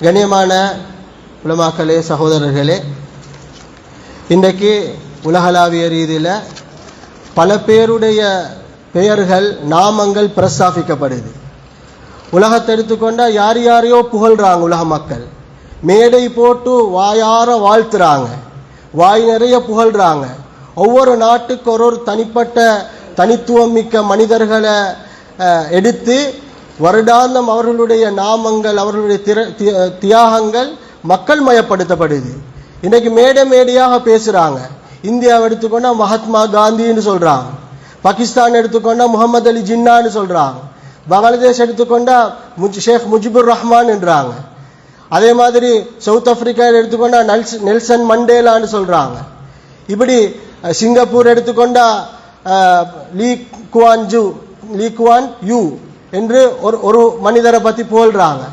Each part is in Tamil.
கண்ணியமான உலமாக்களே சகோதரர்களே இன்றைக்கு உலகளாவிய ரீதியில் பல பேருடைய பெயர்கள் நாமங்கள் பிரஸ்தாபிக்கப்படுது. உலகத்தை எடுத்துக்கொண்டால் யார் யாரையோ புகழ்கிறாங்க உலக மக்கள். மேடை போட்டு வாயார வாழ்த்துறாங்க. வாய் நிறைய புகழ்கிறாங்க ஒவ்வொரு நாட்டுக்கு ஒரு ஒரு தனிப்பட்ட தனித்துவம் மிக்க மனிதர்களை எடுத்து வருடாந்தம் அவர்களுடைய நாமங்கள் அவர்களுடைய திற- தியாகங்கள் மக்கள் மயப்படுத்தப்படுது. இன்னைக்கு மேடை மேடையாக பேசுறாங்க. இந்தியாவை எடுத்துக்கொண்டா மகாத்மா காந்தின்னு சொல்றாங்க. பாகிஸ்தான் எடுத்துக்கொண்டா முகமது அலி ஜின்னான்னு சொல்றாங்க. பங்களாதேஷ் எடுத்துக்கொண்டா முஜ் ஷேக் முஜிபுர் ரஹ்மான் என்றாங்க. அதே மாதிரி சவுத் ஆப்பிரிக்கா எடுத்துக்கொண்டா நெல்ஸ் நெல்சன் மண்டேலான்னு சொல்றாங்க. இப்படி Singapore எடுத்துக்கொண்டா Lee Kuan Yew Lee Kuan Yew என்று ஒரு ஒரு மனிதரை பற்றி போல்றாங்க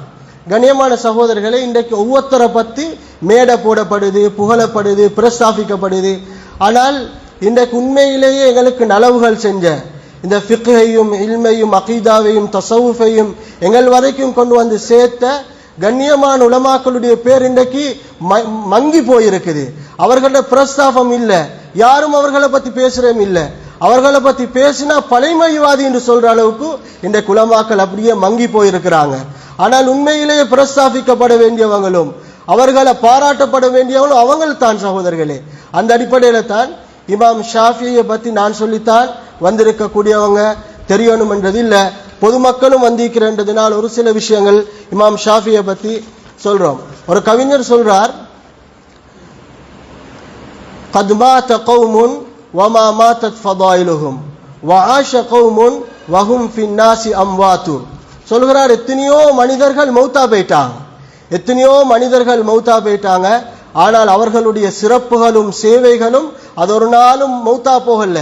கண்ணியமான சகோதரர்களே இன்றைக்கு ஒவ்வொருத்தரை பற்றி மேடை போடப்படுது புகழப்படுது பிரஸ்தாபிக்கப்படுது. ஆனால் இன்றைக்கு உண்மையிலேயே எங்களுக்கு நலவுகள் செஞ்ச இந்த ஃபிக்ஹையும் இல்மையும் அகீதாவையும் தசவுஃபையும் எங்கள் வரைக்கும் கொண்டு வந்து சேர்த்த கண்ணியமான உலமாக்களுடைய பேர் இன்றைக்கு ம- மங்கி போயிருக்குது. அவர்களோட பிரஸ்தாபம் இல்லை. யாரும் அவர்களை பத்தி பேசுறதும் இல்லை. அவர்களை பத்தி பேசினா பழைமைவாதி என்று சொல்ற அளவுக்கு இந்த குலமாக்கள் அப்படியே மங்கி போயிருக்கிறாங்க ஆனால் உண்மையிலேயே பிரஸ்தாபிக்கப்பட வேண்டியவங்களும் அவர்களை பாராட்டப்பட வேண்டியவங்களும் அவங்கள் தான் சகோதரர்களே அந்த அடிப்படையில தான் இமாம் ஷாஃபியை பத்தி நான் சொல்லித்தான் வந்திருக்கக்கூடியவங்க தெரியணும் என்றது இல்ல பொதுமக்களும் வந்திருக்கிறன்றதுனால் ஒரு சில விஷயங்கள் இமாம் ஷாஃபியை பத்தி சொல்றோம் ஒரு கவிஞர் சொல்றார் قد مات قوم وما ماتت فضائلهم وعاش قوم وهم في الناس اموات சொல்கிறார் எத்தனையோ மனிதர்கள் மௌத்தா போயிட்டாங்க எத்தனையோ மனிதர்கள் மௌத்தா போயிட்டாங்க ஆனால் அவர்களுடைய சிறப்புகளும் சேவைகளும் அது ஒரு நாளும் மௌத்தா போகல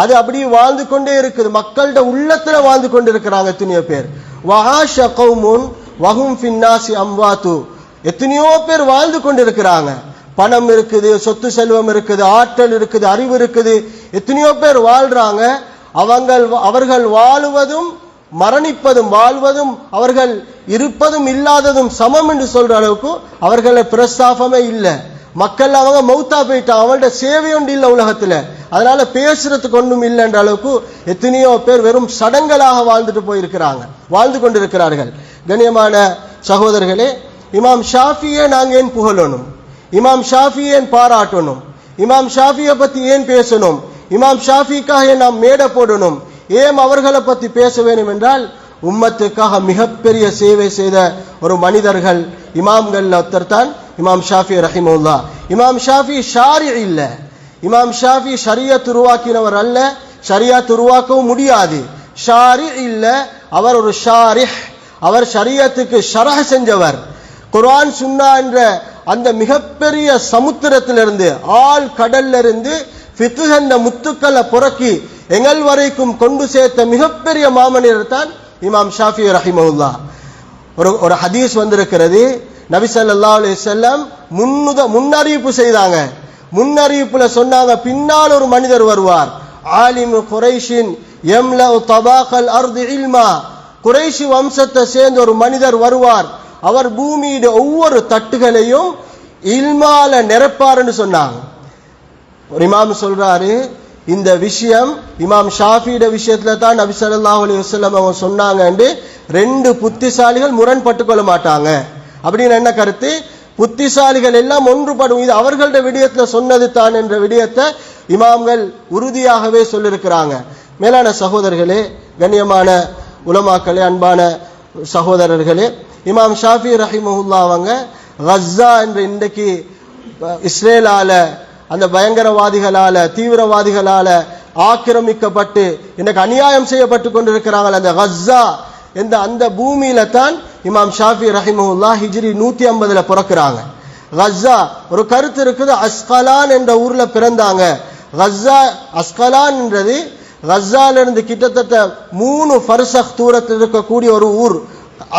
அது அப்படியே வாழ்ந்து கொண்டே இருக்குது மக்கள்கிட்ட உள்ளத்துல வாழ்ந்து கொண்டு இருக்கிறாங்க எத்தனையோ பேர் வஹாஷ கௌமுன் வஹும் ஃபின்னாசி அம்வாத்து எத்தனையோ பேர் வாழ்ந்து கொண்டு இருக்கிறாங்க பணம் இருக்குது சொத்து செல்வம் இருக்குது ஆற்றல் இருக்குது அறிவு இருக்குது. எத்தனையோ பேர் வாழ்றாங்க. அவங்கள் அவர்கள் வாழுவதும் மரணிப்பதும் வாழ்வதும் அவர்கள் இருப்பதும் இல்லாததும் சமம் என்று சொல்ற அளவுக்கு அவர்களை பிரஸ்தாபமே இல்லை. மக்கள் அவங்க மௌத்தா போயிட்டாங்க. அவங்கள்ட்ட சேவை ஒன்று இல்லை உலகத்துல. அதனால பேசுறதுக்கு ஒன்றும் இல்லைன்ற அளவுக்கு எத்தனையோ பேர் வெறும் சடங்களாக வாழ்ந்துட்டு போயிருக்கிறாங்க. வாழ்ந்து கொண்டிருக்கிறார்கள். கண்ணியமான சகோதரர்களே இமாம் ஷாஃபியை நாங்கள் ஏன் புகழணும்? இமாம் ஷாஃபி ஏன் பாராட்டணும்? இமாம் ஷாஃபியை பத்தி ஏன் பேசணும்? இமாம் ஷாஃபிக்காக ஏன் நாம் மேடை போடணும். ஏன் அவர்களை பத்தி பேச வேண்டும் என்றால் உம்மத்துக்காக மிகப்பெரிய சேவை செய்த ஒரு மனிதர்கள் இமாம்கள் ஒருத்தர் தான் இமாம் ஷாஃபி ரஹிமுல்லா இமாம் ஷாஃபி ஷாரி இல்ல. இமாம் ஷாஃபி ஷரியத் உருவாக்கினவர் அல்ல. ஷரியத் உருவாக்கவும் முடியாது. ஷாரி இல்ல. அவர் ஒரு ஷாரிஹ். அவர் ஷரியத்துக்கு ஷரஹ் செஞ்சவர். குர்ஆன் சுன்னா என்ற அந்த மிகப்பெரிய சமுத்திரத்திலிருந்து ஆள் கடல்ல இருந்து ஃபிக்ஹ் என்ற முத்துக்களை புறக்கி எங்கள் வரைக்கும் கொண்டு சேர்த்த மிகப்பெரிய மாமனிதர் தான் இமாம் ஷாஃபி ரஹிமவுல்லா ஒரு ஒரு ஹதீஸ் வந்திருக்கிறது. நபி ஸல்லல்லாஹு அலைஹி வஸல்லம் முன்னுத முன்னறிவிப்பு செய்தாங்க. முன்னறிவிப்புல சொன்னாங்க பின்னால் ஒரு மனிதர் வருவார். ஆலிமு குரைஷின் எம்ல தபாக்கல் அர்து இல்மா. குறைஷி வம்சத்தை சேர்ந்த ஒரு மனிதர் வருவார். அவர் பூமியிட ஒவ்வொரு தட்டுகளையும் இல்மால நிரப்பாருன்னு சொன்னாங்க. ஒரு இமாம் சொல்றாரு இந்த விஷயம் இமாம் ஷாஃபியோட விஷயத்துல தான் நபி ஸல்லல்லாஹு அலைஹி அவங்க சொன்னாங்கன்னு ரெண்டு புத்திசாலிகள் முரண்பட்டு கொள்ள மாட்டாங்க. அப்படின்னு என்ன கருத்து? புத்திசாலிகள் எல்லாம் ஒன்றுபடும். இது அவர்களோட விடயத்துல சொன்னது தான் என்ற விடயத்தை இமாம்கள் உறுதியாகவே சொல்லியிருக்கிறாங்க. மேலான சகோதரர்களே கண்ணியமான உலமாக்களே அன்பான சகோதரர்களே இமாம் ஷாஃபி ரஹிமஹுல்லா அவங்க கஸ்ஸா என்ற இன்றைக்கு இஸ்ரேலால அந்த பயங்கரவாதிகளால தீவிரவாதிகளால ஆக்கிரமிக்கப்பட்டு இன்னைக்கு அநியாயம் செய்யப்பட்டு கொண்டிருக்கிறாங்க அந்த கஸ்ஸா என்ற அந்த பூமியில தான் இமாம் ஷாஃபி ரஹிமஹுல்லா ஹிஜ்ரி நூத்தி ஐம்பதுல பிறக்கிறாங்க. கஸ்ஸா ஒரு கருத்து இருக்குது அஸ்கலான் என்ற ஊர்ல பிறந்தாங்க. கஸ்ஸா அஸ்கலான்ன்றது என்றது இருந்து கிட்டத்தட்ட மூணு ஃபர்சக் தூரத்தில் இருக்கக்கூடிய ஒரு ஊர்.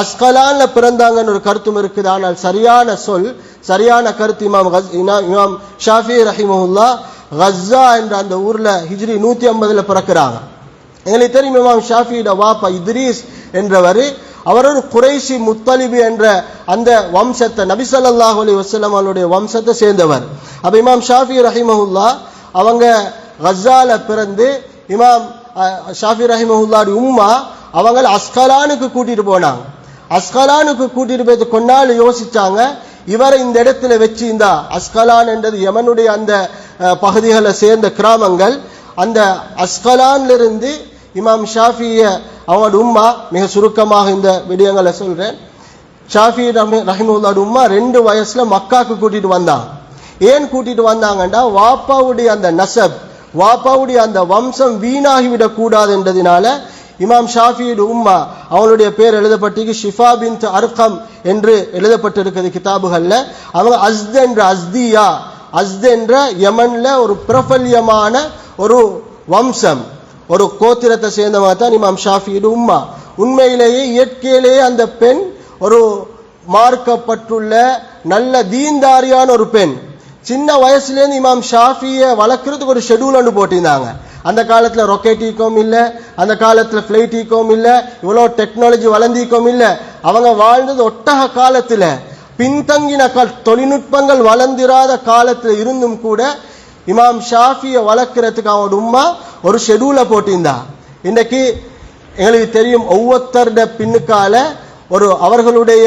அஸ்கலான்ல பிறந்தாங்கன்னு ஒரு கருத்தும் இருக்குது. ஆனால் சரியான சொல் சரியான கருத்து இமாம் இமாம் ஷாஃபி ரஹிமஹுல்லா கஸ்ஸா என்ற அந்த ஊர்ல ஹிஜ்ரி நூத்தி ஐம்பதுல பிறக்கிறாங்க. எங்களுக்கு தெரியும் இமாம் ஷாஃபியோட வாப்பா இத்ரீஸ் என்றவர். அவர் ஒரு குறைசி முத்தலிபு என்ற அந்த வம்சத்தை நபிசல்லாஹ் அலி வசலம் அவருடைய வம்சத்தை சேர்ந்தவர். அப்ப இமாம் ஷாஃபி ரஹிமஹுல்லா அவங்க கஸால பிறந்து இமாம் ஷாஃபி ரஹிமஹுல்லாடி உம்மா அவங்கள அஸ்கலானுக்கு கூட்டிட்டு போனாங்க. அஸ்கலானுக்கு கூட்டிட்டு போயிட்டு கொஞ்ச யோசிச்சாங்க இவரை இந்த இடத்துல வச்சு இந்த அஸ்கலான் என்றது யமனுடைய அந்த பகுதிகளை சேர்ந்த கிராமங்கள் அந்த அஸ்கலான்ல இருந்து இமாம் ஷாஃபிய அவங்களோட உம்மா மிக சுருக்கமாக இந்த விடயங்களை சொல்றேன். ஷாஃபி ரஹி ரஹிமுல்லாட உம்மா ரெண்டு வயசுல மக்காக்கு கூட்டிட்டு வந்தாங்க ஏன் கூட்டிட்டு வந்தாங்கன்னா வாப்பாவுடைய அந்த நசப் வாப்பாவுடைய அந்த வம்சம் வீணாகிவிடக் கூடாது என்றதினால இமாம் ஷாஃபியுடைய உம்மா அவனுடைய பேர் எழுதப்பட்டிருக்கு ஷிஃபா பின் அர்கம் என்று எழுதப்பட்டிருக்கிறது கிதாபுகள்ல. அவங்க அஸ்த் என்ற அஸ்தியா அஸ்த் என்ற யமன்ல ஒரு பிரபல்யமான ஒரு வம்சம் ஒரு கோத்திரத்தை சேர்ந்தவங்க தான் இமாம் ஷாஃபியுடைய உம்மா. உண்மையிலேயே இயற்கையிலேயே அந்த பெண் ஒரு மார்க்கப்பட்டுள்ள நல்ல தீந்தாரியான ஒரு பெண். சின்ன வயசுலேருந்து இமாம் ஷாஃபியை வளர்க்குறதுக்கு ஒரு ஷெடியூல் ஒன்று போட்டிருந்தாங்க. அந்த காலத்தில் ரொக்கெட் ஈக்கம் இல்லை அந்த காலத்தில் ஃப்ளைட் ஈக்கம் இல்லை இவ்வளோ டெக்னாலஜி வளர்ந்திக்கும் இல்லை. அவங்க வாழ்ந்தது ஒட்டக காலத்தில் பின்தங்கின கால் தொழில்நுட்பங்கள் வளர்ந்திராத காலத்தில் இருந்தும் கூட இமாம் ஷாஃபியை வளர்க்குறதுக்கு அவனோட உமா ஒரு ஷெடியூலை போட்டிருந்தா. இன்றைக்கு எங்களுக்கு தெரியும் ஒவ்வொருத்தருட பின்னுக்கால ஒரு அவர்களுடைய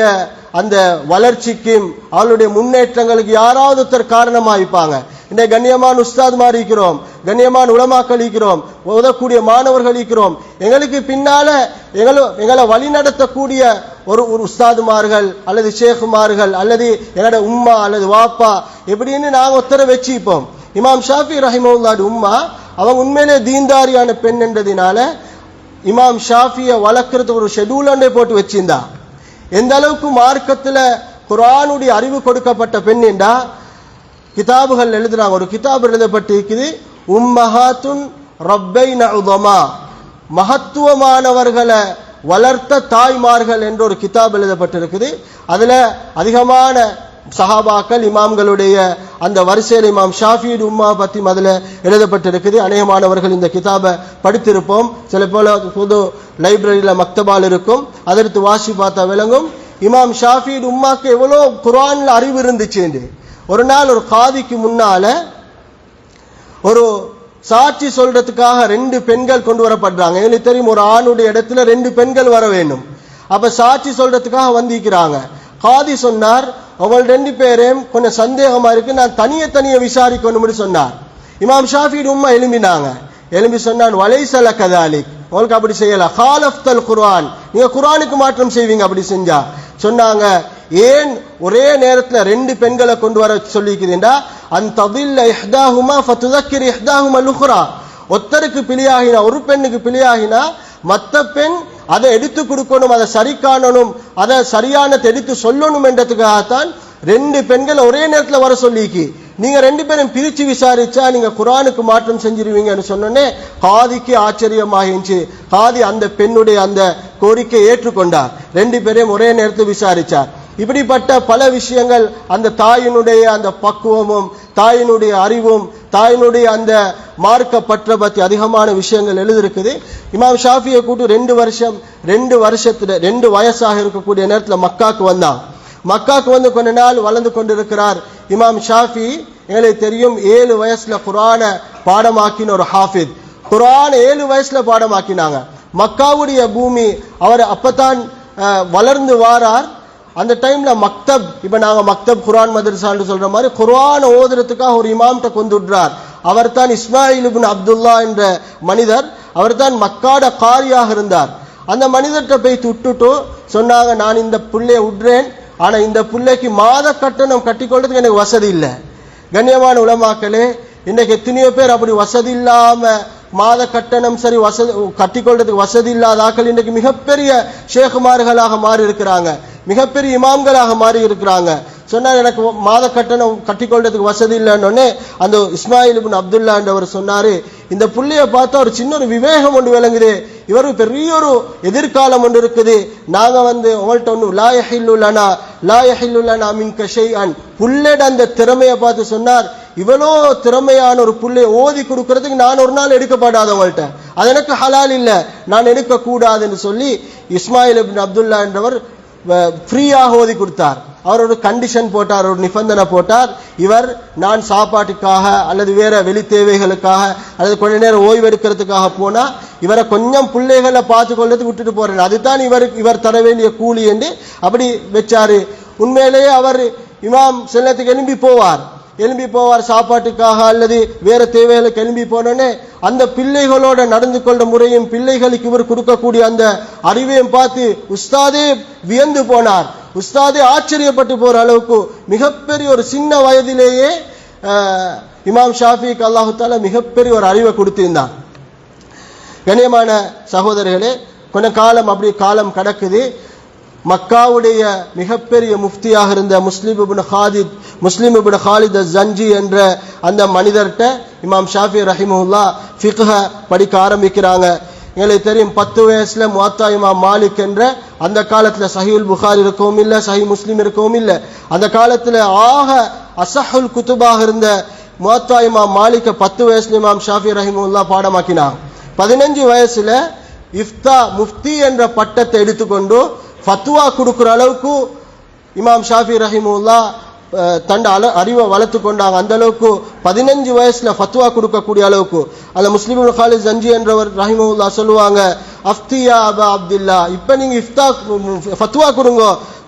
அந்த வளர்ச்சிக்கும் அவளுடைய முன்னேற்றங்களுக்கு யாராவது ஒருத்தர் காரணமாயிருப்பாங்க. இந்த கண்ணியமான உஸ்தாத் மாதிரி இருக்கிறோம். கண்ணியமான உளமாக்கள் இருக்கிறோம். உதவக்கூடிய மாணவர்கள் இருக்கிறோம். எங்களுக்கு பின்னால எங்கள எங்களை வழி நடத்தக்கூடிய ஒரு ஒரு உஸ்தாதுமார்கள் அல்லது ஷேகுமார்கள் அல்லது எங்களோட உம்மா அல்லது வாப்பா எப்படின்னு நாங்கள் ஒருத்தரை வச்சுப்போம். இமாம் ஷாஃபி ரஹிமவுல்லாடு உம்மா அவங்க உண்மையிலே தீன்தாரியான பெண் என்றதுனால இமாம் ஷாஃபியை வளர்க்கறது ஒரு ஷெடியூல் போட்டு வச்சிருந்தா. எந்த அளவுக்கு மார்க்கத்தில் குரானுடைய அறிவு கொடுக்கப்பட்ட பெண் என்றா கிதாபுகள் எழுதுறாங்க. ஒரு கிதாப் எழுதப்பட்டிருக்குது உம்மஹாத்துன் ரப்பை உதமா மகத்துவமானவர்களை வளர்த்த தாய்மார்கள் என்ற ஒரு கிதாப் எழுதப்பட்டிருக்குது. அதில் அதிகமான சஹாபாக்கள் இமாம்களுடைய அந்த வரிசையில் இமாம் ஷாஃபி உம்மா பத்தி அதுல எழுதப்பட்டிருக்குது. அநேகமானவர்கள் இந்த கிதாபை படித்திருப்போம். சில போல புது லைப்ரரியில மக்தபால் இருக்கும். அதற்கு வாசி பார்த்தா விளங்கும். இமாம் ஷாஃபி உம்மாக்கு எவ்வளோ குர்ஆன்ல அறிவு இருந்துச்சுன்னு ஒரு நாள் ஒரு காதிக்கு முன்னால ஒரு சாட்சி சொல்றதுக்காக ரெண்டு பெண்கள் கொண்டு வரப்படுறாங்க. எங்களுக்கு தெரியும் ஒரு ஆணுடைய இடத்துல ரெண்டு பெண்கள் வர வேண்டும். அப்ப சாட்சி சொல்றதுக்காக வந்திருக்கிறாங்க. காதி சொன்னார் அவள் ரெண்டு பேரையும் கொஞ்சம் சந்தேகமா இருக்கு நான் தனிய தனிய விசாரிக்கணும்னு சொன்னார். இமாம் ஷாஃபியோட உம்மா எழும்பினாங்க. எழும்பி சொன்னான் வலைசல கதாலிக் உங்களுக்கு அப்படி செய்யல. ஹாலஃப்தல் குர்ஆன். நீங்க குர்ஆனுக்கு மாற்றம் செய்வீங்க அப்படி செஞ்சா. சொன்னாங்க ஏன் ஒரே நேரத்துல ரெண்டு பெண்களை கொண்டு வர சொல்லிக்குதுண்டா அந்த தவில்ல இஹ்தாஹுமா ஃபதுதக்கிர் இஹ்தாஹுமா லுஹ்ரா ஒத்தருக்கு பிழையாகினா ஒரு பெண்ணுக்கு பிழையாகினா மற்ற பெண் அதை எடுத்து கொடுக்கணும் அதை சரி காணணும் அதை சரியானதை எடுத்து சொல்லணும் என்றதுக்காகத்தான் ரெண்டு பெண்கள் ஒரே நேரத்தில் வர சொல்லிக்கு. நீங்க ரெண்டு பேரும் பிரிச்சு விசாரிச்சா நீங்க குரானுக்கு மாற்றம் செஞ்சிருவீங்கன்னு சொன்னோன்னே காதிக்கு ஆச்சரியமாகிச்சு காதி அந்த பெண்ணுடைய அந்த கோரிக்கை ஏற்றுக்கொண்டார். ரெண்டு பேரையும் ஒரே நேரத்தில் விசாரிச்சார். இப்படிப்பட்ட பல விஷயங்கள் அந்த தாயினுடைய அந்த பக்குவமும் தாயினுடைய அறிவும் தாயினுடைய அந்த மார்க்க பற்ற பத்தி அதிகமான விஷயங்கள் எழுதிருக்குது இமாம் ஷாஃபியை கூட்டு ரெண்டு வருஷம் ரெண்டு வருஷத்துல ரெண்டு வயசாக இருக்கக்கூடிய நேரத்துல மக்காக்கு வந்தான். மக்காக்கு வந்து கொஞ்ச நாள் வளர்ந்து கொண்டிருக்கிறார் இமாம் ஷாஃபி. எங்களுக்கு தெரியும் ஏழு வயசுல குரான பாடமாக்கின ஒரு ஹாஃபித் குரான் ஏழு வயசுல பாடமாக்கினாங்க. மக்காவுடைய பூமி அவர் அப்பதான் அஹ், வளர்ந்து வாரார். அந்த டைம்ல மக்தப் இப்ப நாங்க மக்தப் குரான் மதரசான்னு சொல்ற மாதிரி குரான் ஓதுறதுக்காக ஒரு இமாம்கிட்ட கொண்டு விடுறார். அவர் தான் இஸ்மாயில் அப்துல்லா என்ற மனிதர் அவர் தான் மக்காட காரியாக இருந்தார். அந்த மனிதர்கிட்ட போய் துட்டுட்டு சொன்னாங்க நான் இந்த புள்ளைய விடுறேன் ஆனா இந்த புள்ளைக்கு மாத கட்டணம் கட்டிக்கொள்றதுக்கு எனக்கு வசதி இல்லை. கண்ணியமான உலமாக்களே இன்னைக்கு எத்தனையோ பேர் அப்படி வசதி இல்லாம மாத கட்டணம் சரி வசதி கட்டிக்கொள்றதுக்கு வசதி இல்லாத ஆக்கள் இன்னைக்கு மிகப்பெரிய ஷேகுமார்களாக மாறி இருக்கிறாங்க மிகப்பெரிய இமாம்களாக மாறி இருக்கிறாங்க சொன்னார் எனக்கு மாத கட்டணம் கட்டிக்கொள்றதுக்கு வசதி இல்லைன்னு அந்த இஸ்மாயில் இப்னு அப்துல்லா என்றவர் சொன்னாரு. இந்த புள்ளைய பார்த்தா ஒரு சின்ன ஒரு விவேகம் ஒன்று விளங்குது. இவரு பெரிய ஒரு எதிர்காலம் ஒன்று இருக்குது. நாங்க வந்து உங்கள்ட்ட ஒன்று லா யஹில்லு மின் லா அன் லனா புள்ளட அந்த திறமையை பார்த்து சொன்னார். இவ்வளோ திறமையான ஒரு புள்ளையை ஓதி கொடுக்கறதுக்கு நான் ஒரு நாள் எடுக்கப்படாத எடுக்கப்படாதவங்கள்ட்ட அது எனக்கு ஹலால் இல்லை. நான் எடுக்கக்கூடாதுன்னு சொல்லி இஸ்மாயில் அப்துல்லா என்றவர் ஃப்ரீயாக ஓதி கொடுத்தார். அவர் ஒரு கண்டிஷன் போட்டார் ஒரு நிபந்தனை போட்டார். இவர் நான் சாப்பாட்டுக்காக அல்லது வேற வெளி தேவைகளுக்காக அல்லது கொஞ்ச நேரம் ஓய்வு எடுக்கிறதுக்காக இவரை கொஞ்சம் பிள்ளைகளை பார்த்து கொள்றது விட்டுட்டு போறேன் அதுதான் இவருக்கு இவர் தர வேண்டிய கூலி என்று அப்படி வச்சாரு. உண்மையிலேயே அவர் இமாம் செல்லத்துக்கு எழும்பி போவார். எழும்பி போவார் சாப்பாட்டுக்காக அல்லது வேற தேவைகளுக்கு கிளம்பி போனோன்னே அந்த பிள்ளைகளோட நடந்து கொண்ட முறையும் பிள்ளைகளுக்கு இவர் கொடுக்கக்கூடிய அந்த அறிவையும் பார்த்து உஸ்தாதே வியந்து போனார். உஸ்தாதே ஆச்சரியப்பட்டு போற அளவுக்கு மிகப்பெரிய ஒரு சின்ன வயதிலேயே இமாம் ஷாஃபிக்கு அல்லாஹுத்தால மிகப்பெரிய ஒரு அறிவை கொடுத்திருந்தார். கண்ணியமான சகோதரர்களே கொஞ்சம் காலம் அப்படி காலம் கடக்குது. மக்காவுடைய மிகப்பெரிய முஃப்தியாக இருந்த முஸ்லிம் இபின் ஹாதித் முஸ்லிம் இபின் ஹாலித் ஜஞ்சி என்ற அந்த மனிதர்கிட்ட இமாம் ஷாஃபி ரஹிமுல்லா ஃபிக்ஹ படிக்க ஆரம்பிக்கிறாங்க. எங்களுக்கு தெரியும் பத்து வயசுல முவாத்தா இமாம் மாலிக் என்ற அந்த காலத்துல சஹீல் புகார் இருக்கவும் இல்லை சஹி முஸ்லீம் இருக்கவும் இல்லை. அந்த காலத்துல ஆக அசஹுல் குத்துபாக இருந்த முவாத்தா இமாம் மாலிக்க பத்து வயசுல இமாம் ஷாஃபி ரஹிமுல்லா பாடமாக்கினாங்க. பதினஞ்சு வயசுல இஃப்தா முஃப்தி என்ற பட்டத்தை எடுத்துக்கொண்டு ஃபத்துவா கொடுக்குற அளவுக்கு இமாம் ஷாஃபி ரஹிமுல்லா தண்ட அல அறிவை வளர்த்து கொண்டாங்க. அந்த அளவுக்கு பதினஞ்சு வயசுல ஃபத்துவா கொடுக்கக்கூடிய அளவுக்கு. அந்த முஸ்லிம் காலேஜ் ஜஞ்சி என்றவர் ரஹிமுல்லா சொல்லுவாங்க அஃப்தியா அபா அப்துல்லா. இப்ப நீங்க இஃப்தா ஃபத்துவா கொடுங்க.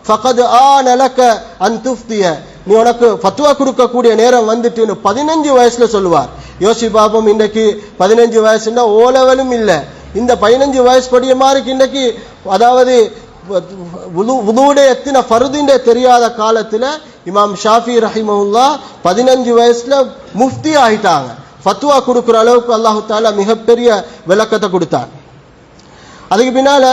ஃபகது ஆ நலக்க அன் துஃப்திய. நீ உனக்கு ஃபத்துவா கொடுக்கக்கூடிய நேரம் வந்துட்டுன்னு பதினஞ்சு வயசுல சொல்லுவார். யோசி பாபம் இன்னைக்கு பதினஞ்சு வயசுன்னா ஓ லெவலும் இல்லை. இந்த பதினஞ்சு வயசு படிய மாதிரி இன்னைக்கு அதாவது உதுவுடைய எத்தின ஃபருதுண்டே தெரியாத காலத்தில் இமாம் ஷாஃபி ரஹிமவுல்லா பதினஞ்சு வயசில் முஃப்தி ஆகிட்டாங்க ஃபத்துவா கொடுக்குற அளவுக்கு அல்லாஹு தாலா மிகப்பெரிய விளக்கத்தை கொடுத்தாங்க அதுக்கு பின்னால்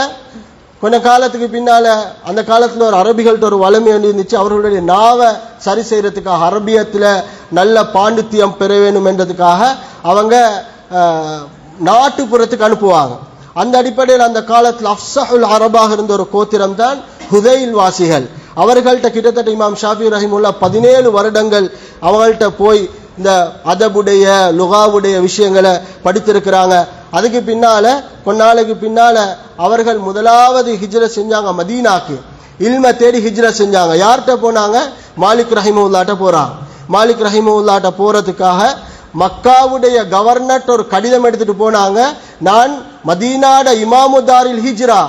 கொஞ்ச காலத்துக்கு பின்னால் அந்த காலத்தில் ஒரு அரபிகள்கிட்ட ஒரு வளமை இருந்துச்சு அவர்களுடைய நாவை சரி செய்கிறதுக்காக அரபியத்தில் நல்ல பாண்டித்தியம் பெற வேணும் என்றதுக்காக அவங்க நாட்டுப்புறத்துக்கு அனுப்புவாங்க. அந்த அடிப்படையில் அந்த காலத்தில் அஃப்சஹுல் அரபாக இருந்த ஒரு கோத்திரம் தான் ஹுதைல் வாசிகள். அவர்கள்ட்ட கிட்டத்தட்ட இமாம் ஷாஃபி ரஹிமுல்லா பதினேழு வருடங்கள் அவங்கள்ட்ட போய் இந்த அதபுடைய லுகாவுடைய விஷயங்களை படித்திருக்கிறாங்க. அதுக்கு பின்னால கொஞ்ச நாளைக்கு பின்னால அவர்கள் முதலாவது ஹிஜ்ர செஞ்சாங்க மதீனாக்கு. இல்ம தேடி ஹிஜ்ர செஞ்சாங்க. யார்கிட்ட போனாங்க? மாலிக் ரஹிமுல்லாட்ட போறாங்க மாலிக் ரஹிமுல்லாட்ட போறதுக்காக மக்காவுடைய கவர்னர் ஒரு கடிதம் எடுத்துட்டு போனாங்க. நான் மதீனாட இமாமுதாரில் ஹிஜ்ரா.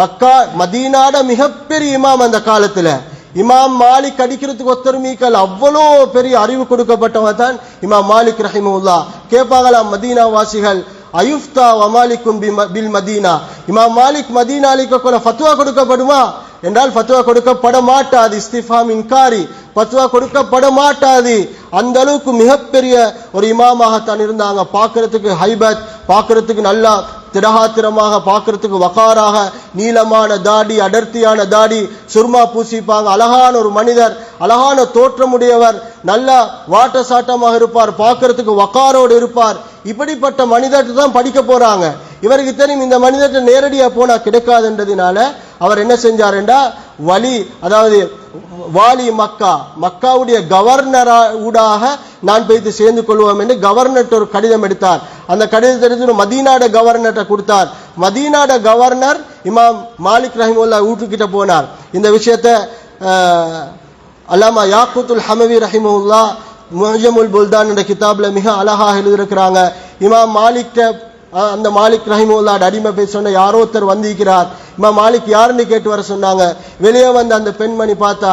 மக்கா மதீனாட மிகப்பெரிய இமாம் அந்த காலத்துல. இமாம் மாலிக் அடிக்கிறதுக்கு ஒத்தருமீக்கள் அவ்வளோ பெரிய அறிவு கொடுக்கப்பட்டவன் தான் இமாம் மாலிக் ரஹிமுல்லா கேட்பாங்களாம் மதீனா வாசிகள்? அயுஃப்தா வமாலிக்கும் பில் மதீனா. இமாம் மாலிக் மதீனாலிக்கு கொல ஃபத்துவா கொடுக்கப்படுமா? என்றால் பத்துவா கொடுக்கப்பட மாட்டாது இஸ்திஃபாம் இன்காரி. பத்துவா கொடுக்கப்பட மாட்டாது அந்த அளவுக்கு மிகப்பெரிய ஒரு இமாமாகத்தான் இருந்தாங்க. பார்க்கறதுக்கு ஹைபத் பார்க்கறதுக்கு நல்லா திடகாத்திரமாக பார்க்கறதுக்கு வகாராக நீளமான தாடி அடர்த்தியான தாடி சுர்மா பூசிப்பாங்க. அழகான ஒரு மனிதர் அழகான தோற்றமுடையவர் நல்ல வாட்ட சாட்டமாக இருப்பார் பார்க்கறதுக்கு வக்காரோடு இருப்பார். இப்படிப்பட்ட மனிதர்கிட்ட தான் படிக்க போறாங்க. இவருக்கு தெரியும் இந்த மனிதர்கிட்ட நேரடியாக போனா கிடைக்காதுன்றதுனால அவர் என்ன செஞ்சாருண்டா? வலி அதாவது வாலி மக்கா மக்காவுடைய கவர்னரா ஊடாக நான் போய்த்து சேர்ந்து கொள்வோம் என்று கவர்னர் ஒரு கடிதம் எடுத்தார். அந்த கடிதத்தை எடுத்து மதீனாட கவர்னர்கிட்ட கொடுத்தார். மதீனாட கவர்னர் இமாம் மாலிக் ரஹிமுல்லா வீட்டுக்கிட்ட போனார். இந்த விஷயத்தை அல்லாமா யாக்குத்துல் ஹமவி ரஹிமுல்லா முஜமுல் புல்தான் என்ற கிதாபில் மிக அழகாக எழுதியிருக்கிறாங்க. இமாம் மாலிக்கை அந்த மாலிக் ரஹிமுல்லாட் அடிமை பேச சொன்ன யாரோ ஒருத்தர் வந்திருக்கிறார். இம்மா மாலிக் யாருன்னு கேட்டு வர சொன்னாங்க. வெளியே வந்த அந்த பெண்மணி பார்த்தா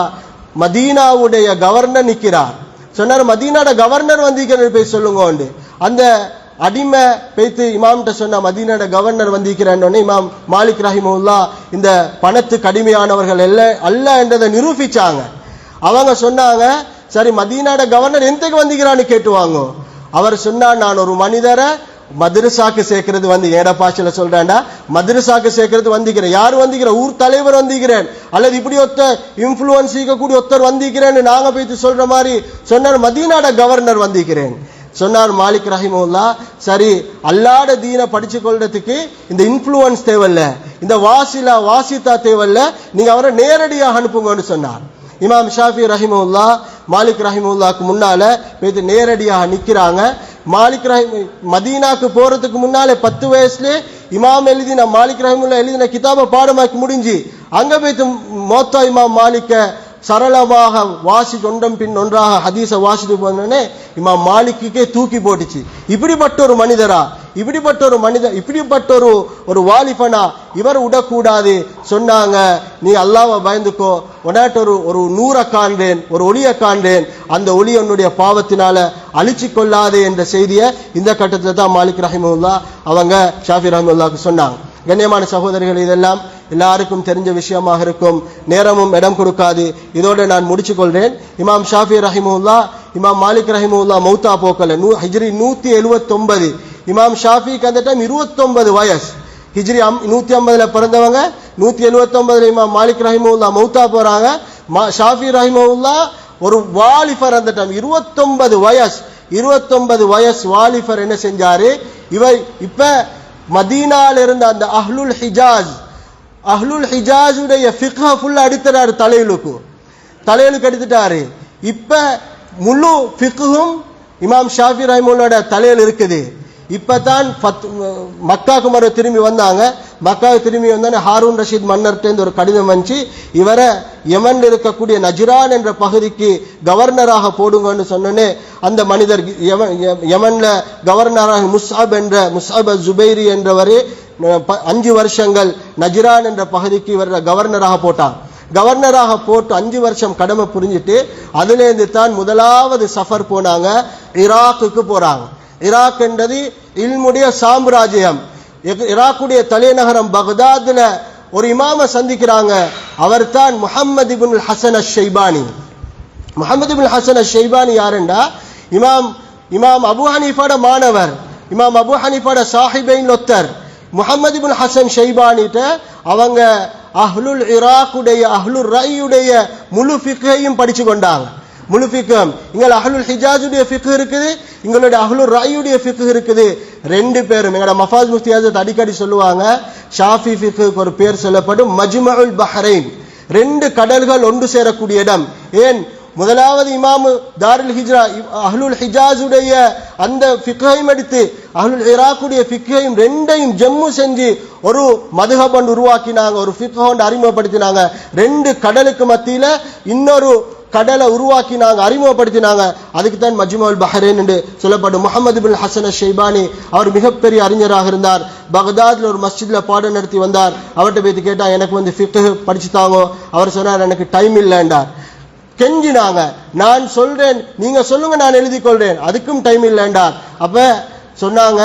மதீனாவுடைய கவர்னர் நிற்கிறார் சொன்னார் மதீனாட கவர்னர் வந்திருக்கிறார் போய் சொல்லுங்க அந்த அடிமை பேத்து இமாம்கிட்ட சொன்ன மதீனோட கவர்னர் வந்திருக்கிறான்னு இமாம் மாலிக் ரஹிமுல்லா இந்த பணத்துக்கு அடிமையானவர்கள் அல்ல அல்ல என்றதை நிரூபிச்சாங்க. அவங்க சொன்னாங்க சரி மதீனாட கவர்னர் எந்தக்கு வந்திருக்கிறான்னு கேட்டுவாங்க அவர் சொன்னார் நான் ஒரு மனிதரை மதுரசாக்கு சேர்க்கிறது வந்து ஏட பாஷையில சொல்றேன்டா. மதுரசாக்கு சேர்க்கிறது வந்திக்கிறேன். யார் வந்திக்கிற ஊர் தலைவர் வந்திக்கிறேன். அல்லது இப்படி ஒத்த இன்ஃபுளுன்ஸ் கூடிய ஒருத்தர் வந்திக்கிறேன்னு நாங்க போயிட்டு சொல்ற மாதிரி சொன்னார் மதீனாட கவர்னர் வந்திக்கிறேன். சொன்னார் மாலிக் ரஹிமுல்லா சரி அல்லாட தீனை படிச்சு கொள்றதுக்கு இந்த இன்ஃப்ளூயன்ஸ் தேவையில்ல. இந்த வாசிலா வாசித்தா தேவையில்ல. நீங்க அவரை நேரடியாக அனுப்புங்கன்னு சொன்னார். இமாம் ஷாஃபி ரஹிமுல்லா மாலிக் ரஹிமுல்லாக்கு முன்னால போயிட்டு நேரடியாக நிற்கிறாங்க மாலிக் ரஹிம் மதீனாக்கு போறதுக்கு முன்னாலே பத்து வயசுல இமாம் எழுதின மாலிக் ரஹிமுல்லா எழுதின கிதாபை பாடமாக்கி முடிஞ்சு அங்க போயிட்டு மோத்தா இமாம் மாலிக்க சரளமாக வாசி ஒன்றம் பின் ஒன்றாக ஹதீஸ வாசித்து போனோடனே இமாம் மாலிக்கே தூக்கி போட்டுச்சு. இப்படிப்பட்ட ஒரு மனிதரா? இப்படிப்பட்ட ஒரு மனிதன் இப்படிப்பட்ட ஒரு ஒரு வாலிபனா இவர் விடக்கூடாது. சொன்னாங்க நீ அல்லாவை பயந்துக்கோ. உன்னாட்ட ஒரு ஒரு நூறை காண்றேன் ஒரு ஒளியை காண்றேன் அந்த ஒளி உன்னுடைய பாவத்தினால அழிச்சு கொள்ளாது என்ற செய்தியை இந்த கட்டத்தில் தான் மாலிக் ரஹிமுல்லா அவங்க ஷாஃபி ரஹமுல்லாவுக்கு சொன்னாங்க. கண்ணியமான சகோதரிகள் இதெல்லாம் எல்லாருக்கும் தெரிஞ்ச விஷயமாக இருக்கும். நேரமும் இடம் கொடுக்காது. இதோடு நான் முடிச்சு கொள்றேன் இமாம் ஷாஃபி ரஹிமுல்லா இமாம் மாலிக் ரஹிமுல்லா மௌத்தா போக்கல. நூ ஹிஜ்ரி நூத்தி எழுவத்தொன்பது. இமாம் ஷாஃபிக்கு அந்த டைம் இருபத்தொன்பது வயசு. ஹிஜ்ரி அம் நூத்தி ஐம்பதுல பிறந்தவங்க நூத்தி எழுவத்தொன்பதுல இமாம் மாலிக் ரஹிமுல்லா மௌத்தா போறாங்க. மா- ஷாஃபி ரஹிமுல்லா ஒரு வாலிபர் அந்த டைம் இருபத்தொன்பது வயசு. இருபத்தொன்பது வயசு வாலிபர் என்ன செஞ்சாரு? இவர் இப்போ மதீனால இருந்த அந்த அஹ்லுல் ஹிஜாஸ் அஹ்லுல் ஹிஜாஸுடைய ஃபிக்ஹ ஃபுல்லாக அடித்துறாரு தலையிலுக்கு. தலையிலுக்கு எடுத்துட்டாரு இப்போ முழு ஃபிக்ஹும் இமாம் ஷாஃபி ரஹிமுல்லோட தலையில் இருக்குது. இப்பதான் பத் மக்காவுக்கு மறு திரும்பி வந்தாங்க. மக்காவுக்கு திரும்பி வந்தோடனே ஹாரூன் ரஷீத் மன்னர்கிட்ட ஒரு கடிதம் வந்துச்சு. இவரை யமன் இருக்கக்கூடிய நஜ்ரான் என்ற பகுதிக்கு கவர்னராக போடுங்கன்னு சொன்னோன்னே அந்த மனிதர் யம- யமன்ல கவர்னராக முஸ்ஹாப் என்ற முஸ்ஹாப் ஜுபைரி என்றவரே அஞ்சு வருஷங்கள் நஜ்ரான் என்ற பகுதிக்கு இவர் கவர்னராக போட்டார் கவர்னராக போட்டு அஞ்சு வருஷம் கடமை புரிஞ்சிட்டு அதுலேருந்து தான் முதலாவது சஃபர் போனாங்க. ஈராக்குக்கு போறாங்க. ஈராக் என்றது இல்முடைய சாம்ராஜ்யம் இராக்குடைய ஈராக்குடைய தலைநகரம் பக்தாத்ல ஒரு இமாம சந்திக்கிறாங்க. அவர் தான் Muhammad ibnul Hasan ash Shaybani Muhammad bin Hasan Shaybani யாருண்டா? இமாம் இமாம் அபு ஹனீஃபாட மாணவர் இமாம் அபு ஹனீஃபாட சாஹிபைன் ஒத்தர் முகமது பின் ஹசன் ஷைபானிட்ட அவங்க அஹ்லுல் இராக்குடைய அஹ்லுல் ரயுடைய முழு ஃபிக்கையும் படிச்சு கொண்டாங்க. முழு ஃபிக்கும் எங்கள் அஹ்லுல் ஹிஜாஜுடைய ஃபிக்கு இருக்குது எங்களுடைய அஹ்லுல் ராயுடைய ஃபிக்கு இருக்குது. ரெண்டு பேரும் எங்களோட மஃபாஸ் முஃப்தி அடிக்கடி சொல்லுவாங்க ஷாஃபி ஃபிக்குக்கு ஒரு பேர் சொல்லப்படும் மஜ்மஉல் பஹ்ரைன். ரெண்டு கடல்கள் ஒன்று சேரக்கூடிய இடம். ஏன்? முதலாவது இமாமு தாருல் ஹிஜ்ரா அஹ்லுல் ஹிஜாஸுடைய அந்த ஃபிக்கையும் எடுத்து அஹ்லுல் இராக்குடைய ஃபிக்கையும் ரெண்டையும் ஜம்மு செஞ்சு ஒரு மதுஹபன் உருவாக்கினாங்க ஒரு ஃபிக்கோண்ட் அறிமுகப்படுத்தினாங்க. ரெண்டு கடலுக்கு மத்தியில் இன்னொரு கடலை உருவாக்கினாங்க அறிமுகப்படுத்தினாங்க. அதுக்கு தான் மஜ்முல் பஹரேன் என்று சொல்லப்படும் முகமது பின் ஹசன ஷெய்பானி அவர் மிகப்பெரிய அறிஞராக இருந்தார். பகதாத்ல ஒரு மஸ்ஜிதில் பாடம் நடத்தி வந்தார். அவர்கிட்ட போய் கேட்டால் எனக்கு வந்து ஃபிக்கு படிச்சு தாங்கோ. அவர் சொன்னார் எனக்கு டைம் இல்லைன்றார். கெஞ்சினாங்க. நான் சொல்றேன். நீங்க சொல்லுங்க நான் எழுதி கொள்றேன் அதுக்கும் டைம் இல்லைன்றார். அப்ப சொன்னாங்க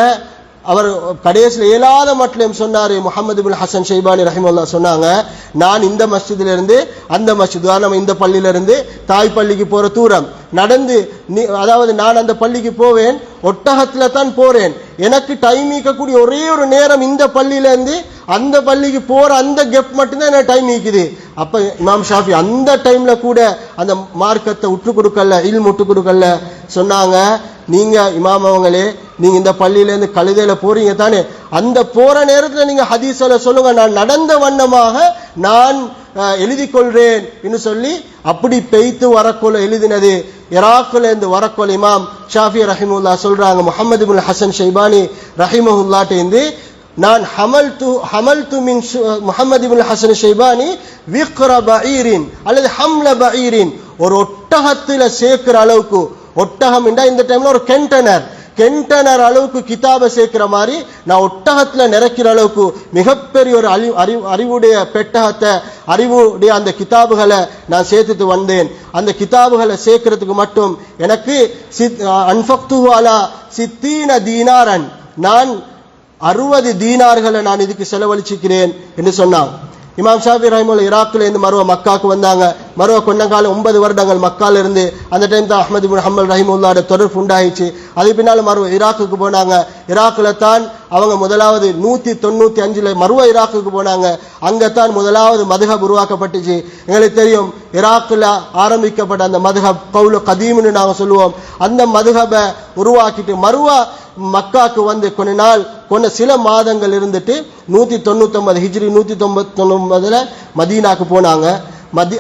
அவர் கடைசியில் இயலாத மட்டும் சொன்னார் முகமது பின் ஹசன் ஷெய்பானி ரஹிமல்லா சொன்னாங்க நான் இந்த மஸ்ஜிதிலிருந்து அந்த மஸ்ஜித் நம்ம இந்த பள்ளியிலிருந்து தாய் பள்ளிக்கு போகிற தூரம். நடந்து நீ- அதாவது நான் அந்த பள்ளிக்கு போவேன் ஒட்டகத்தில் தான் போகிறேன் எனக்கு டைம் ஈக்கக்கூடிய ஒரே ஒரு நேரம் இந்த பள்ளியிலேருந்து அந்த பள்ளிக்கு போற அந்த கெப் மட்டும்தான் என்ன டைம் நீக்குது. அப்ப இமாம் ஷாஃபி அந்த டைம்ல கூட அந்த மார்க்கத்தை உற்று கொடுக்கல இல் முட்டு கொடுக்கல. சொன்னாங்க நீங்க இமாம் அவங்களே நீங்க இந்த பள்ளியில இருந்து கழுதையில போறீங்க தானே. அந்த போற நேரத்துல நீங்க ஹதீஸ்ல சொல்லுங்க. நான் நடந்த வண்ணமாக நான் எழுதி கொள்றேன் என்று சொல்லி அப்படி பெய்த்து வரக்கொள்ள எழுதினது. இராக்குல இருந்து வரக்கொள்ள இமாம் ஷாஃபி ரஹிமுல்லா சொல்றாங்க. முகமது பின் ஹசன் ஷைபானி ரஹிமஹுல்லாட்ட இருந்து நான் ஹமல் து ஹமல் து மின் முகமது இபுல் ஹசன் ஷைபானி விக்ர பஈரின் அல்லது ஹம்ல பஈரின். ஒரு ஒட்டகத்தில் சேர்க்கிற அளவுக்கு ஒட்டகம் இந்த டைம்ல ஒரு கென்டனர் கென்டனர் அளவுக்கு கிதாபை சேர்க்கிற மாதிரி நான் ஒட்டகத்தில் நிறைக்கிற அளவுக்கு மிகப்பெரிய ஒரு அறிவு அறிவு அறிவுடைய பெட்டகத்தை அறிவுடைய அந்த கிதாபுகளை நான் சேர்த்துட்டு வந்தேன். அந்த கிதாபுகளை சேர்க்கறதுக்கு மட்டும் எனக்கு சித் அன்ஃபக்து அலா சித்தீன தீனாரன். நான் அறுபது தீனார்களை நான் இதுக்கு செலவழிச்சுக்கிறேன் என்று சொன்னான் இமாம் ஷாஃபி ரஹிமுல் ஈராக்ல இருந்து மருவ மக்காவுக்கு வந்தாங்க. மருவ கொஞ்ச ஒன்பது வருடங்கள் மக்கால் இருந்து அந்த டைம் தான் அஹமது பின் ஹம்மல் ரஹிமுல்லாட தொடர்பு உண்டாயிடுச்சு அது பின்னால் மறுவ ஈராக்குக்கு போனாங்க. ஈராக்கில் தான் அவங்க முதலாவது நூற்றி தொண்ணூற்றி அஞ்சில் மருவ ஈராக்குக்கு போனாங்க. அங்கே தான் முதலாவது மதுகப் உருவாக்கப்பட்டுச்சு. எங்களுக்கு தெரியும் ஈராக்கில் ஆரம்பிக்கப்பட்ட அந்த மதுகப் கவுல கதீம்னு நாங்கள் சொல்லுவோம். அந்த மதுகபை உருவாக்கிட்டு மருவா மக்காக்கு வந்து கொஞ்ச நாள் கொஞ்ச சில மாதங்கள் இருந்துட்டு நூற்றி தொண்ணூத்தொம்பது ஹிஜ்ரி நூற்றி தொம்பத்தொன்பதில் மதீனாக்கு போனாங்க. மதி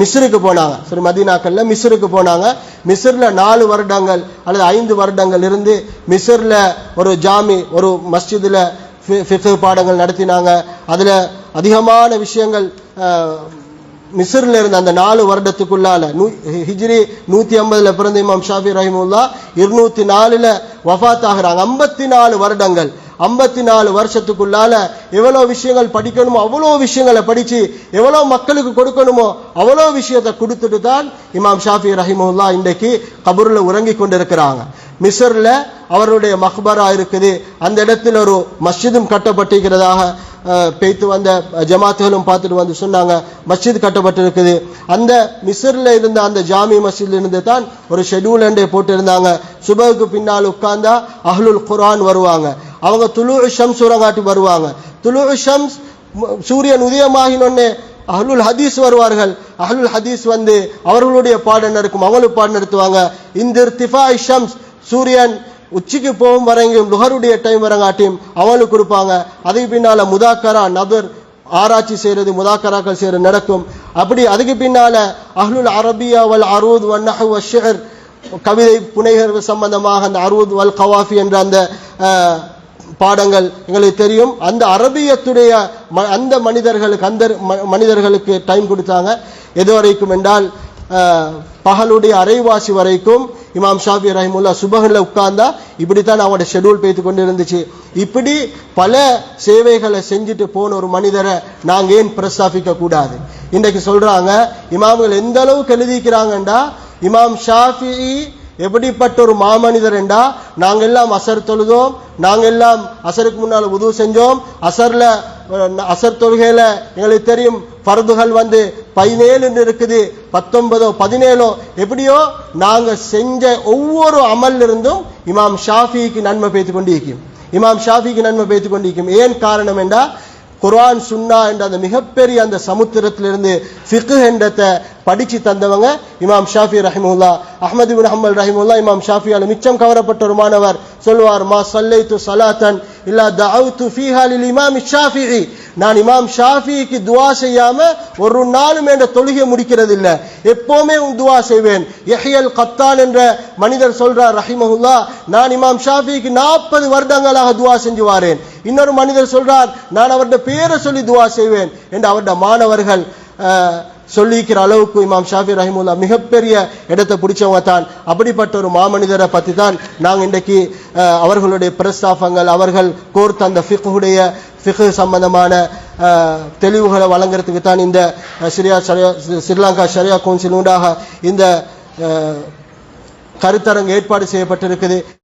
மிஸ்ருக்கு போனாங்க. சரி மதினாக்கல்ல மிஸ்ருக்கு போனாங்க. மிஸ்ரில் நாலு வருடங்கள் அல்லது ஐந்து வருடங்கள் இருந்து மிஸ்ரில் ஒரு ஜாமி ஒரு மஸ்ஜிதில் ஃபிஃப்த் பாடங்கள் நடத்தினாங்க. அதில் அதிகமான விஷயங்கள் மிஸ்ரில் இருந்த அந்த நாலு வருடத்துக்குள்ளால நூ- ஹிஜ்ரி நூற்றி ஐம்பதில் பிறந்த இமாம் ஷாஃபி ரஹிமுல்லா இருநூற்றி நாலில் வஃபாத் ஆகுறாங்க. ஐம்பத்தி நாலு வருடங்கள். ஐம்பத்தி நாலு வருஷத்துக்குள்ளால எவ்வளோ விஷயங்கள் படிக்கணுமோ அவ்வளோ விஷயங்களை படித்து எவ்வளோ மக்களுக்கு கொடுக்கணுமோ அவ்வளோ விஷயத்தை கொடுத்துட்டு தான் இமாம் ஷாஃபி ரஹிமுல்லா இன்றைக்கு கபூரில் உறங்கி கொண்டிருக்கிறாங்க. மிஸ்ர்ல அவருடைய மஹ்பரா இருக்குது. அந்த இடத்துல ஒரு மஸ்ஜிதும் கட்டப்பட்டிருக்கிறதாக அஹ், பேய்த்து வந்த ஜமாத்துகளும் பார்த்துட்டு வந்து சொன்னாங்க மஸ்ஜித் கட்டப்பட்டிருக்குது. அந்த மிஸ்ரில் இருந்த அந்த ஜாமி மஸ்ஜித்ல இருந்து தான் ஒரு ஷெட்யூல் அண்டே போட்டிருந்தாங்க. சுபகுக்கு பின்னால் உட்கார்ந்தா அஹ்லுல் குரான் வருவாங்க. அவங்க துலு ஷம்ஸ் உரங்காட்டி வருவாங்க. துலு ஷம்ஸ் சூரியன் உதயமாகினொன்னே அஹ்லுல் ஹதீஸ் வருவார்கள். அஹ்லுல் ஹதீஸ் வந்து அவர்களுடைய பாடம் நடக்கும் அவங்களும் பாடம் நடத்துவாங்க. இந்த திஃபா ஷம்ஸ் சூரியன் உச்சிக்கு போகும் வரைக்கும் நுகருடைய டைம் வரங்காட்டியும் அவங்களுக்கு கொடுப்பாங்க. அதுக்கு பின்னால முதாக்கரா நபர் ஆராய்ச்சி செய்யறது முதாக்கராக்கள் செய்யறது நடக்கும். அப்படி அதுக்கு பின்னால அஹ்லுல் அரபியா வல் அரூத் வன் நஹ் கவிதை புனைகர் சம்பந்தமாக அந்த அரூத் வல் கவாஃபி என்ற அந்த பாடங்கள் எங்களுக்கு தெரியும். அந்த அரபியத்துடைய ம- அந்த மனிதர்களுக்கு அந்த ம- மனிதர்களுக்கு டைம் கொடுத்தாங்க. எது வரைக்கும் என்றால் பகலுடைய அரைவாசி வரைக்கும் இமாம் ஷாஃபி ரஹிமுல்லா சுபகனில் உட்கார்ந்தா இப்படித்தான் அவங்களோட ஷெட்யூல் பேத்து கொண்டு இருந்துச்சு இப்படி பல சேவைகளை செஞ்சுட்டு போன ஒரு மனிதரை நாங்கள் ஏன் பிரஸ்தாபிக்க கூடாது? இன்றைக்கு சொல்கிறாங்க இமாம்கள் எந்த அளவுக்கு எழுதிக்கிறாங்கண்டா இமாம் ஷாஃபி எப்படிப்பட்ட ஒரு மாமனிதர் என்றா நாங்கள் எல்லாம் அசர் தொழுதோம் நாங்கள் எல்லாம் அசருக்கு முன்னால் உதவு செஞ்சோம் அசரில் அசர் தொழுகையில் எங்களுக்கு தெரியும் பருதுகள் வந்து பதினேழுன்னு இருக்குது பத்தொன்பதோ பதினேழோ எப்படியோ நாங்க செஞ்ச ஒவ்வொரு அமல் இருந்தும் இமாம் ஷாஃபிக்கு நன்மை பேத்து கொண்டிருக்கும். இமாம் ஷாஃபிக்கு நன்மை பேத்து கொண்டிருக்கும். ஏன் காரணம் என்றா குர்ஆன் சுன்னா என்ற அந்த மிகப்பெரிய அந்த சமுத்திரத்திலிருந்து ஃபிக்கு என்றத்தை படிச்சு தந்தவங்க இமாம் ஷாஃபி ரஹிமுல்லா. அஹமது பின் அஹமல் ரஹிமுல்லா இமாம் ஷாஃபியால மிச்சம் கவரப்பட்ட ஒரு மாணவர். சொல்லுவார் மா சல்லைத்து சலாத்தன் இல்லா தஅவுத்து து ஃபீஹாலில் இமாம் ஷாஃபி நான் இமாம் ஷாஃபிக்கு துவா செய்யாம ஒரு நாளும் என்ற தொழுகை முடிக்கிறது எப்போவுமே உன் துவா செய்வேன். எஹியல் கத்தான் என்ற மனிதர் சொல்றார் ரஹிமஹுல்லா நான் இமாம் ஷாஃபிக்கு நாற்பது வருடங்களாக துவா செஞ்சு வாரேன். இன்னொரு மனிதர் சொல்றார் நான் அவருடைய பேரை சொல்லி துவா செய்வேன் என்று அவருடைய மாணவர்கள் சொல்லிக்கிற அளவுக்கு இமாம் ஷாஃபி ரஹிமுல்லா மிகப்பெரிய இடத்தை பிடிச்சவங்க தான். அப்படிப்பட்ட ஒரு மாமனிதரை பற்றி தான் நாங்கள் இன்றைக்கு அவர்களுடைய பிரஸ்தாபங்கள் அவர்கள் கோர்த்த அந்த ஃபிக்குடைய ஃபிக்கு சம்பந்தமான தெளிவுகளை வழங்குறதுக்கு தான் இந்த அஹ், சிரியா ஷரியா ஸ்ரீலங்கா ஷரியா கவுன்சில் உண்டாக இந்த கருத்தரங்கு ஏற்பாடு செய்யப்பட்டிருக்குது.